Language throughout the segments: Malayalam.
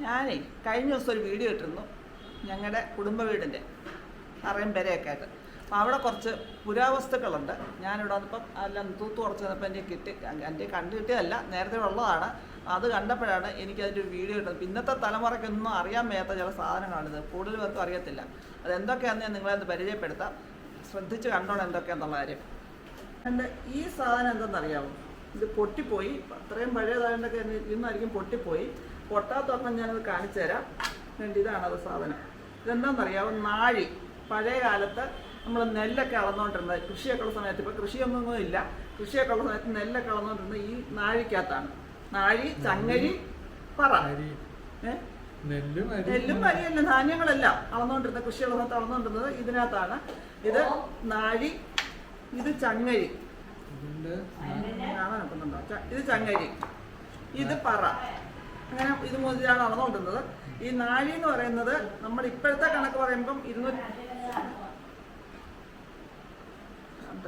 ഞാനേ കഴിഞ്ഞ ദിവസം ഒരു വീഡിയോ ഇട്ടിരുന്നു. ഞങ്ങളുടെ കുടുംബ വീടിന്റെ അറയും പെരയൊക്കെ ആയിട്ട്. അപ്പം അവിടെ കുറച്ച് പുരാവസ്തുക്കളുണ്ട്. ഞാനിവിടെ വന്നപ്പം എല്ലാം തൂത്ത് കുറച്ച് വന്നപ്പോൾ എന്റെ കിട്ടി. എന്റെ കണ്ടു കിട്ടിയതല്ല നേരത്തെ ഉള്ളതാണ്. അത് കണ്ടപ്പോഴാണ് എനിക്കതിന്റെ ഒരു വീഡിയോ ഇട്ടത്. ഇന്നത്തെ തലമുറയ്ക്കൊന്നും അറിയാൻ വയ്യാത്ത ചില സാധനങ്ങളാണിത്. കൂടുതൽ പേർക്കും അറിയത്തില്ല. അത് എന്തൊക്കെയാണെന്ന് ഞാൻ നിങ്ങളെ ഒന്ന് പരിചയപ്പെടുത്താം. ശ്രദ്ധിച്ച് കണ്ടോണം എന്തൊക്കെയാണെന്നുള്ള കാര്യം. എന്റെ ഈ സാധനം എന്തെന്നറിയാമോ ഇത് പൊട്ടിപ്പോയി. അത്രയും പഴയതായതൊക്കെ ഇന്നായിരിക്കും പൊട്ടിപ്പോയി. പൊട്ടാത്തൊരെണ്ണം ഞാനത് കാണിച്ചു തരാം വേണ്ടി ഇതാണ് അത് സാധനം. ഇതെന്താണെന്നറിയാമോ നാഴി. പഴയ കാലത്ത് നമ്മൾ നെല്ലൊക്കെ അളന്നുകൊണ്ടിരുന്നത്. കൃഷിയൊക്കെ ഉള്ള സമയത്ത്. ഇപ്പോൾ കൃഷിയൊന്നും ഇല്ല. കൃഷിയൊക്കെ ഉള്ള സമയത്ത് നെല്ലൊക്കെ അളന്നുകൊണ്ടിരുന്നത് ഈ നാഴിക്കകത്താണ്. നാഴി ചങ്ങരി പറ? നെല്ലും അരി നെല്ലും അരിയല്ല ധാന്യങ്ങളെല്ലാം അളന്നുകൊണ്ടിരുന്നത്. കൃഷിയുള്ള സമയത്ത് അളന്നുകൊണ്ടിരുന്നത് ഇതിനകത്താണ്. ഇത് നാഴി ഇത് ചങ്ങരി. കാണാൻ? ഇത് ചങ്ങരി. ഇത് പറ. അങ്ങനെ ഇത് മുതലാണ് അളന്നുകൊണ്ടിരുന്നത് ഈ നാഴി എന്ന് പറയുന്നത് നമ്മൾ ഇപ്പോഴത്തെ കണക്ക് പറയുമ്പം ഇരുന്നൂറ്റി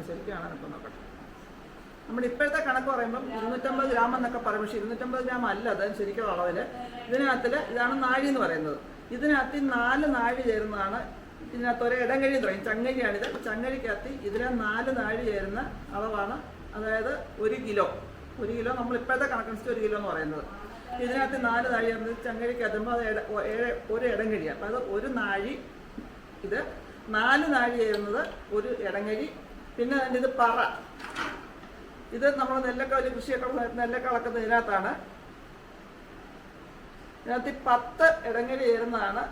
ശരിക്കാണ് ഇപ്പം നോക്കട്ടെ. നമ്മുടെ ഇപ്പോഴത്തെ കണക്ക് പറയുമ്പം ഇരുന്നൂറ്റമ്പത് ഗ്രാം എന്നൊക്കെ പറയും. പക്ഷേ ഇരുന്നൂറ്റമ്പത് ഗ്രാം അല്ല അത് ശരിക്കും അളവിൽ. ഇതിനകത്തിൽ ഇതാണ് നാഴി എന്ന് പറയുന്നത്. ഇതിനകത്ത് നാല് നാഴി ചേരുന്നതാണ് ഇതിനകത്ത് ഒരു ഇടങ്കഴി എന്ന് പറയും. ചങ്ങരിയാണിത് ചങ്ങരിക്കകത്ത് ഇതിലെ നാല് നാഴി ചേരുന്ന അളവാണ്. അതായത് ഒരു കിലോ. ഒരു കിലോ നമ്മൾ ഇപ്പോഴത്തെ കണക്കനുസരിച്ച് ഒരു കിലോ എന്ന് പറയുന്നത്. ഇതിനകത്ത് നാല് നാഴി ചങ്ങരിക്ക് അതുമ്പോൾ അത് ഇട- ഒരു ഇടങ്കഴിയാണ് അപ്പം അത് ഒരു നാഴി ഇത് നാല് നാഴി ചേരുന്നത് ഒരു ഇടങ്ങഴി പിന്നെ അതിന്റെ ഇത് പറ ഇത് നമ്മൾ നെല്ലൊക്കെ ഒരു കൃഷിയൊക്കെ നെല്ലൊക്കെ അളക്കുന്ന ഇതിനകത്താണ് ഇതിനകത്ത് ഈ പത്ത് ഇടങ്ങഴി ചേരുന്നതാണ്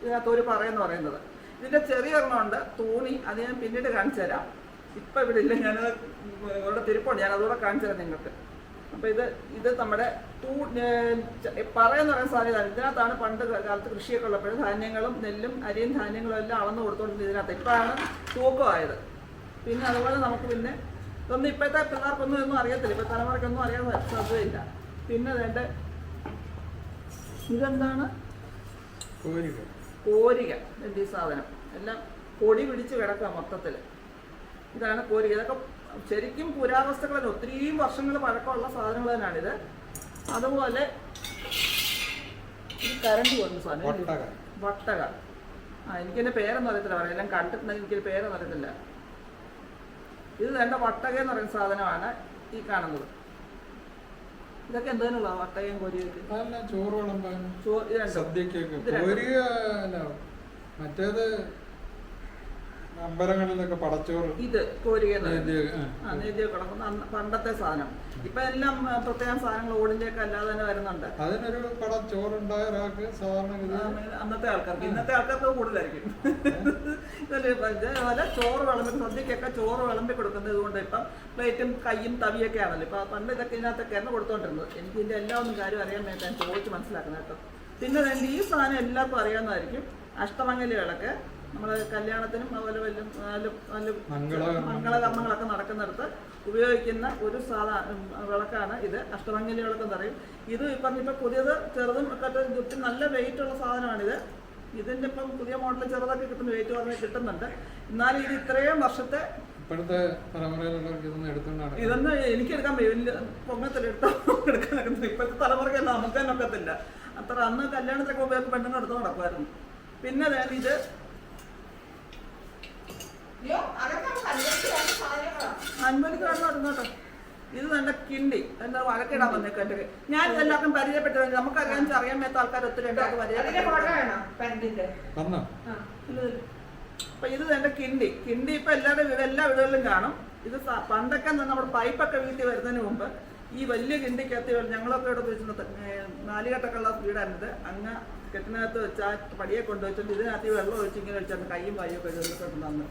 ഇതിനകത്ത് ഒരു പറയെന്ന് പറയുന്നത് ഇതിന്റെ ചെറിയ ഒരെണ്ണമുണ്ട് തൂണി അത് ഞാൻ പിന്നീട് കാണിച്ചു തരാം ഇപ്പം ഇവിടെ ഇല്ല ഞാൻ ഇവിടെ തിരുപ്പുണ്ട് ഞാൻ അതുകൂടെ കാണിച്ചു തരാം നിങ്ങൾക്ക് അപ്പോൾ ഇത് ഇത് നമ്മുടെ തൂ പറയെന്ന് പറയുന്ന സാധ്യത ഇതിനകത്താണ് പണ്ട് കാലത്ത് കൃഷിയൊക്കെ ഉള്ളപ്പോൾ ധാന്യങ്ങളും നെല്ലും അരിയും ധാന്യങ്ങളും എല്ലാം അളന്ന് കൊടുത്തോണ്ട് ഇതിനകത്ത്. ഇപ്പോഴാണ് തൂക്കമായത് പിന്നെ അതുപോലെ നമുക്ക് പിന്നെ ഇതൊന്നും ഇപ്പോഴത്തെ പിള്ളേർക്കൊന്നും ഒന്നും അറിയത്തില്ല. ഇപ്പൊ തലമുറയ്ക്കൊന്നും അറിയാൻ സാധ്യതയില്ല. പിന്നെ വേണ്ട ഇതെന്താണ്? കോരിക. കോരിക ഈ സാധനം. എല്ലാം പൊടി പിടിച്ച് കിടക്കുക മൊത്തത്തിൽ ഇതാണ് കോരി. ഇതൊക്കെ ശരിക്കും പുരാവസ്തുക്കളിൽ ഒത്തിരിയും വർഷങ്ങൾ പഴക്കമുള്ള സാധനങ്ങൾ തന്നെയാണിത്. അതുപോലെ ഈ കരണ്ടി പോകുന്ന സാധനം. വട്ടക. ആ എനിക്കെന്റെ പേരൊന്നും അറിയത്തില്ല പറയാം. എല്ലാം കണ്ടിട്ടുണ്ടെങ്കിൽ എനിക്കൊരു പേരൊന്നും അറിയത്തില്ല. ഇത് വേണ്ട വട്ടക എന്ന് പറയുന്ന സാധനമാണ് ഈ കാണുന്നത്. ഇതൊക്കെ എന്തതിനുള്ള വട്ടകയും കോരിയൊക്കെ? ചോറ് വിളമ്പാൻ സദ്യക്കൊക്കെ. മറ്റേത് അമ്പലങ്ങളിലൊക്കെ പടച്ചോറ് ഇത് കോരിക കിടക്കുന്ന. പണ്ടത്തെ സാധനം. ഇപ്പൊ എല്ലാം പ്രത്യേകം സാധനങ്ങൾ ഓടിന്റെയൊക്കെ അല്ലാതെ തന്നെ വരുന്നുണ്ട്. അതിനൊരു പടച്ചോറ് ഉണ്ടായ ഒരാൾക്ക് സാധാരണ അന്നത്തെ ആൾക്കാർക്ക്. ഇന്നത്തെ ആൾക്കാർക്ക് കൂടുതലായിരിക്കും. ഇതേപോലെ ചോറ് വിളമ്പി സദ്യക്കൊക്കെ ചോറ് വിളമ്പി കൊടുക്കുന്നത് കൊണ്ട് ഇപ്പം പ്ലേറ്റും കയ്യും തവിയൊക്കെ ആണല്ലോ. ഇപ്പൊ പണ്ട് ഇതൊക്കെ ഇതിനകത്തൊക്കെ എണ്ണ കൊടുത്തോണ്ടിരുന്നത്. എനിക്ക് ഇതിന്റെ എല്ലാ ഒന്നും കാര്യം അറിയാൻ വേണ്ടി ഞാൻ ചോദിച്ച് മനസ്സിലാക്കുന്നത് കേട്ടോ. പിന്നെ ഈ സാധനം എല്ലാവർക്കും അറിയാവുന്നതായിരിക്കും. അഷ്ടമംഗലികളൊക്കെ നമ്മൾ കല്യാണത്തിനും അതുപോലെ വലിയ നല്ല നല്ല. മംഗളകർമ്മങ്ങളൊക്കെ നടക്കുന്നിടത്ത് ഉപയോഗിക്കുന്ന ഒരു സാധാ വിളക്കാണ് ഇത്. അഷ്ടമംഗലി വിളക്കെന്ന് പറയും. ഇത് ഇപ്പം ഇപ്പം പുതിയത് ചെറുതും ഒക്കെ ഒത്തിരി നല്ല വെയിറ്റ് ഉള്ള സാധനമാണിത്. ഇതിന്റെ ഇപ്പം പുതിയ മോഡൽ ചെറുതൊക്കെ കിട്ടുന്ന വെയിറ്റ് പറഞ്ഞ് കിട്ടുന്നുണ്ട്. എന്നാലും ഇത് ഇത്രയും വർഷത്തെ ഇപ്പോഴത്തെ തലമുറയിലുള്ളവർക്ക് ഇതൊന്നും എനിക്ക് എടുക്കാൻ വലിയ പൊങ്ങത്തിലെടുത്തോ എടുക്കാനൊക്കത്തില്ല. ഇപ്പോഴത്തെ തലമുറയ്ക്ക് നമുക്ക് തന്നെ ഒക്കത്തില്ല. അത്ര അന്ന് കല്യാണത്തിലൊക്കെ ഉപയോഗം പെണ്ണുങ്ങൾ എടുത്തു നടക്കുമായിരുന്നു. പിന്നെ ഇത് നടന്നോട്ടോ ഇത് നല്ല കിണ്ടി. എന്താ വഴക്കിടാൻ വന്നേക്കെ ഞാൻ എല്ലാവർക്കും പരിചയപ്പെട്ടത് നമുക്കറിയാൻ അറിയാൻ മേത്ത ആൾക്കാർ ഒത്തിരി ഉണ്ടാക്കി വന്നോ അപ്പൊ ഇത് എന്റെ കിണ്ടി. കിണ്ടി ഇപ്പൊ എല്ലാവരുടെ വീട് എല്ലാ വീടുകളിലും കാണും. ഇത് പണ്ടൊക്കെ നമ്മുടെ പൈപ്പൊക്കെ വീട്ടിൽ വരുന്നതിന് മുമ്പ് ഈ വലിയ കിണ്ടിക്കകത്ത് ഞങ്ങളൊക്കെ ഇവിടെ വെച്ചിട്ടുണ്ട് നാലുകെട്ടൊക്കെ ഉള്ള വീടാണിത് അങ്ങ് കെട്ടിനകത്ത് വെച്ചാൽ പടിയെ കൊണ്ടുവച്ചിട്ട് ഇതിനകത്ത് വെള്ളം ഒഴിച്ചിങ്ങനെ വെച്ചാൽ ഒക്കെ ചെന്നിട്ടുണ്ട് അന്ന്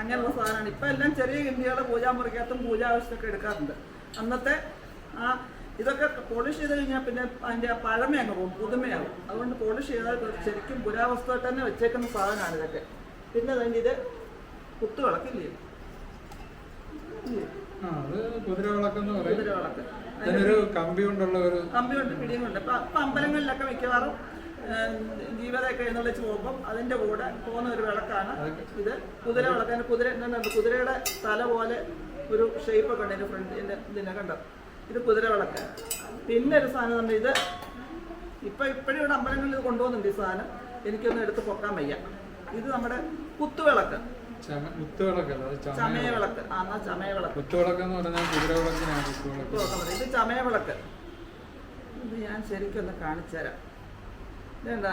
അങ്ങനെയുള്ള സാധനമാണ്. ഇപ്പം എല്ലാം ചെറിയ കിണ്ടികൾ പൂജാമുറിക്കകത്തും പൂജാവശ്യമൊക്കെ എടുക്കാറുണ്ട്. അന്നത്തെ ആ ഇതൊക്കെ പോളിഷ് ചെയ്ത് കഴിഞ്ഞാൽ പിന്നെ അതിന്റെ ആ പഴമ അങ്ങ് പോകും പുതുമയാകും അതുകൊണ്ട് പോളിഷ് ചെയ്താൽ ശരിക്കും പുരാവസ്തുവായിട്ട് തന്നെ വെച്ചേക്കുന്ന സാധനമാണ് ഇതൊക്കെ. പിന്നെ അതിന്റെ ഇത് കുത്തുവിളക്കില്ലേ കുതിരവിളക്ക് കമ്പി കൊണ്ടുള്ള ഒരു കമ്പിയുണ്ട് പിടിയുമുണ്ട് ഇപ്പം ഇപ്പം അമ്പലങ്ങളിലൊക്കെ മിക്കവാറും ഏഹ്, ജീവിതമൊക്കെ എഴുന്നള്ളിച്ച് പോകുമ്പം അതിന്റെ കൂടെ പോകുന്ന ഒരു വിളക്കാണ് ഇത്. കുതിര വിളക്കാൻ കുതിര കുതിരയുടെ തല പോലെ ഒരു ഷേപ്പൊക്കെ ഉണ്ട് എന്റെ ഇതിനെ കണ്ടത് ഇത് കുതിര വിളക്ക്. പിന്നെ ഒരു സാധനം നമ്മൾ ഇത്. ഇപ്പം ഇപ്പോഴും ഇവിടെ അമ്പലങ്ങളിൽ ഇത് കൊണ്ടുപോകുന്നുണ്ട് ഈ സാധനം. എനിക്കൊന്ന് എടുത്ത് പൊക്കാൻ വയ്യ. ഇത് നമ്മുടെ കുത്തുവിളക്ക് ചമയവിളക്ക് ആ എന്നാ ചമയവിളക്ക് കുത്തുവിളക്ക് എന്ന് പറഞ്ഞാൽ കുതിരവിളക്കിനാണ്. ഇത് ചമയവിളക്ക് ഇത് ഞാൻ ശരിക്കും ഒന്ന് കാണിച്ചു തരാം അഞ്ച്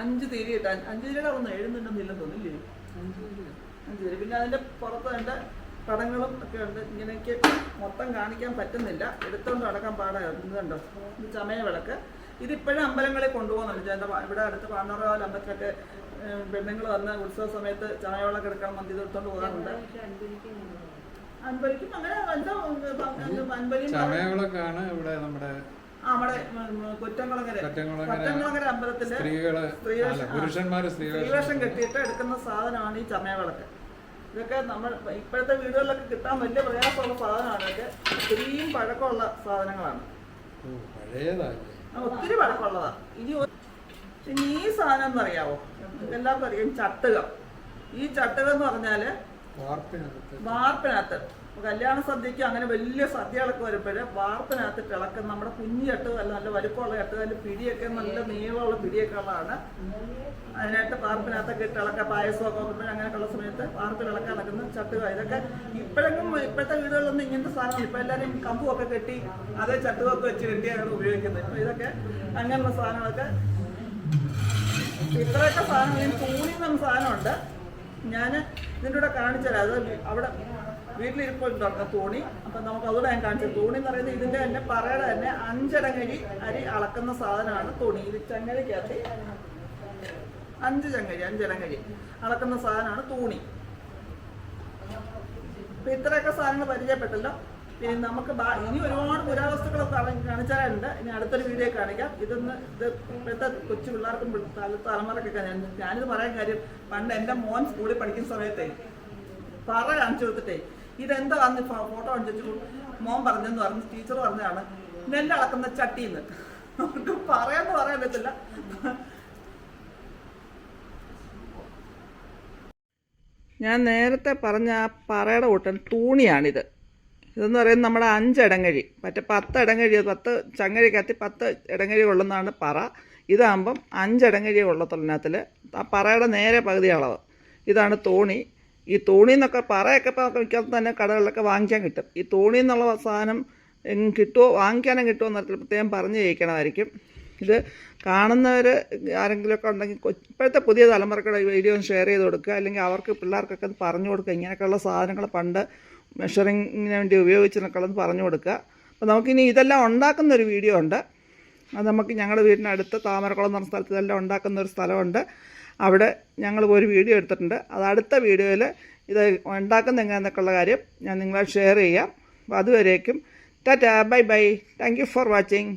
അഞ്ച് തിരി ഇട്ടാൻ അഞ്ച് തിരിയുടെ ഒന്ന് എഴുന്നുണ്ടെന്നില്ലെന്ന് തോന്നില്ലേ അഞ്ച് തിരി പിന്നെ അതിന്റെ പുറത്ത് അതിന്റെ പടങ്ങളും ഒക്കെ ഉണ്ട്. ഇങ്ങനെയൊക്കെ മൊത്തം കാണിക്കാൻ പറ്റുന്നില്ല. എടുത്തോണ്ട് എടുത്തുകൊണ്ട് നടക്കാൻ വിളക്ക് ഇത് ഇപ്പോഴും ഇതിപ്പോഴും അമ്പലങ്ങളിൽ കൊണ്ടുപോകുന്നുണ്ട്. ചേട്ടൻ ഇവിടെ അടുത്ത് പാണ്ണൂറാവൽ അമ്പലത്തിലൊക്കെ പെണ്ണുങ്ങൾ വന്ന ഉത്സവ സമയത്ത് ചമയവിളക്ക് എടുക്കാൻ മന്തി എടുത്തോണ്ട് പോകാറുണ്ട്. അമ്പലിക്കും അങ്ങനെ അമ്പലിക്കും അൻപരിയും ചമയവിളക്കാണ് ഇവിടെ നമ്മുടെ നമ്മുടെ കുറ്റംകുളങ്ങര കറ്റംകുളങ്ങര അമ്പലത്തിലെ സ്ത്രീകൾ പുരുഷന്മാര് സ്ത്രീവേഷം കെട്ടിയിട്ട് എടുക്കുന്ന സാധനമാണ് ഈ ചമയവിളക്ക്. ഇതൊക്കെ നമ്മൾ ഇപ്പോഴത്തെ വീടുകളിലൊക്കെ കിട്ടാൻ വലിയ പ്രയാസമുള്ള സാധനമാണ്. ഇതൊക്കെ ഒത്തിരിയും പഴക്കമുള്ള സാധനങ്ങളാണ്. ഒത്തിരി പഴക്കമുള്ളതാ ഇനി ഇനി ഈ സാധനം എന്നറിയാവോ? എല്ലാവർക്കും അറിയാം ചട്ടുകം. ഈ ചട്ടുകം എന്ന് പറഞ്ഞാൽ വാർപ്പിനകത്ത്. കല്യാണ സദ്യക്ക് അങ്ങനെ വലിയ സദ്യകളൊക്കെ വരുമ്പോഴേ വാർപ്പിനകത്ത് ഇളക്കം നമ്മുടെ കുഞ്ഞിട്ട് അല്ല നല്ല വലിപ്പമുള്ള ചട്ടുകല്ല് പിടിയൊക്കെ നല്ല നീളമുള്ള പിടിയൊക്കെ ഉള്ളതാണ്. അതിനായിട്ട് വാർപ്പിനകത്തൊക്കെ ഇട്ട് ഇളക്കുക പായസമൊക്കെ വെക്കുമ്പോൾ അങ്ങനെയൊക്കെയുള്ള സമയത്ത് വാർപ്പിൽ ഇളക്കാൻ നടക്കുന്ന ചട്ടുക. ഇതൊക്കെ ഇപ്പോഴെങ്കിലും ഇപ്പോഴത്തെ വീടുകളിലൊന്നും ഇങ്ങനത്തെ സാധനം ഇപ്പം എല്ലാവരും കമ്പുമൊക്കെ കെട്ടി അതേ ചട്ടുകൊക്കെ വെച്ച് കെട്ടിയാണ് ഉപയോഗിക്കുന്നത്. ഇപ്പം ഇതൊക്കെ അങ്ങനെയുള്ള സാധനങ്ങളൊക്കെ ഇത്രയൊക്കെ സാധനങ്ങൾ തൂണി സാധനമുണ്ട്. ഞാൻ ഇതിന്റെ കൂടെ കാണിച്ചുതരാം. അത് അവിടെ വീട്ടിലിരിപ്പുണ്ട് തോണി. അപ്പം നമുക്ക് അതുകൂടെ ഞാൻ കാണിച്ചത് തോണി എന്ന് പറയുന്നത് ഇതിന്റെ തന്നെ പറയുടെ തന്നെ അഞ്ചടങ്ങഴി അരി അളക്കുന്ന സാധനമാണ് തോണി. ഇത് ചങ്ങരയ്ക്കകത്ത് അഞ്ച് ചങ്ങഴി അഞ്ചടങ്ങഴി അളക്കുന്ന സാധനമാണ് തോണി. അപ്പം ഇത്രയൊക്കെ സാധനങ്ങൾ പരിചയപ്പെട്ടല്ലോ. പിന്നെ നമുക്ക് ഇനി ഒരുപാട് പുരാവസ്തുക്കളൊക്കെ കാണിച്ചാലുണ്ട്. ഇനി അടുത്തൊരു വീഡിയോ കാണിക്കാം. ഇതൊന്ന് ഇത് ഇപ്പോഴത്തെ കൊച്ചു പിള്ളേർക്കും തലമുറക്കൊക്കെ ഞാൻ ഞാനിത് പറയാൻ കാര്യം പണ്ട് എന്റെ മോൻ സ്കൂളിൽ പഠിക്കുന്ന സമയത്തേ പറ കാണിച്ചു കൊടുത്തിട്ടേ ഇതെന്താന്ന് ഫോട്ടോ അടിച്ചു മോൻ പറഞ്ഞെന്ന് പറഞ്ഞ് ടീച്ചർ പറഞ്ഞതാണ് നെല്ല് അളക്കുന്ന ചട്ടിന്ന്. അവർക്ക് പറയാന്ന് പറയാൻ പറ്റില്ല. ഞാൻ നേരത്തെ പറഞ്ഞ ആ പറയുടെ കൂട്ടൻ തൂണിയാണിത്. ഇതെന്ന് പറയുന്നത് നമ്മുടെ അഞ്ചടങ്ങഴി. മറ്റേ പത്ത് ഇടങ്ങഴി പത്ത് ചങ്ങഴിക്കകത്ത് പത്ത് ഇടങ്ങഴി കൊള്ളുന്നതാണ് പറ. ഇതാകുമ്പം അഞ്ചടങ്ങഴി കൊള്ളത്തുള്ളതിനകത്തിൽ ആ പറയുടെ നേരെ പകുതി അളവ് ഇതാണ് തോണി. ഈ തോണി എന്നൊക്കെ പറയൊക്കെ ഇപ്പോൾ മിക്കവാറും തന്നെ കടകളിലൊക്കെ വാങ്ങിക്കാൻ കിട്ടും. ഈ തോണി എന്നുള്ള സാധനം കിട്ടുമോ വാങ്ങിക്കാനും കിട്ടുമോ എന്നൊക്കെ പ്രത്യേകം പറഞ്ഞു ജയിക്കണമായിരിക്കും ഇത് കാണുന്നവർ ആരെങ്കിലുമൊക്കെ ഉണ്ടെങ്കിൽ ഇപ്പോഴത്തെ പുതിയ തലമുറക്കുടെ വീഡിയോ ഷെയർ ചെയ്ത് കൊടുക്കുക. അല്ലെങ്കിൽ അവർക്ക് പിള്ളേർക്കൊക്കെ ഒന്ന് പറഞ്ഞു കൊടുക്കുക. ഇങ്ങനെയൊക്കെയുള്ള സാധനങ്ങൾ പണ്ട് മെഷറിങ്ങിന് വേണ്ടി ഉപയോഗിച്ചെന്നൊക്കെ ഉള്ളത് പറഞ്ഞു കൊടുക്കുക. അപ്പോൾ നമുക്കിനി ഇതെല്ലാം ഉണ്ടാക്കുന്ന ഒരു വീഡിയോ ഉണ്ട്. അത് നമുക്ക് ഞങ്ങളുടെ വീടിനടുത്ത് താമരക്കുളം എന്ന് സ്ഥലത്ത് ഇതെല്ലാം ഉണ്ടാക്കുന്ന ഒരു സ്ഥലമുണ്ട്. അവിടെ ഞങ്ങൾ ഒരു വീഡിയോ എടുത്തിട്ടുണ്ട്. അത് അടുത്ത വീഡിയോയിൽ ഇത് ഉണ്ടാക്കുന്ന എങ്ങനെയെന്നൊക്കെയുള്ള കാര്യം ഞാൻ നിങ്ങളെ ഷെയർ ചെയ്യാം. അപ്പോൾ അതുവരേക്കും tata bye bye. Thank for watching.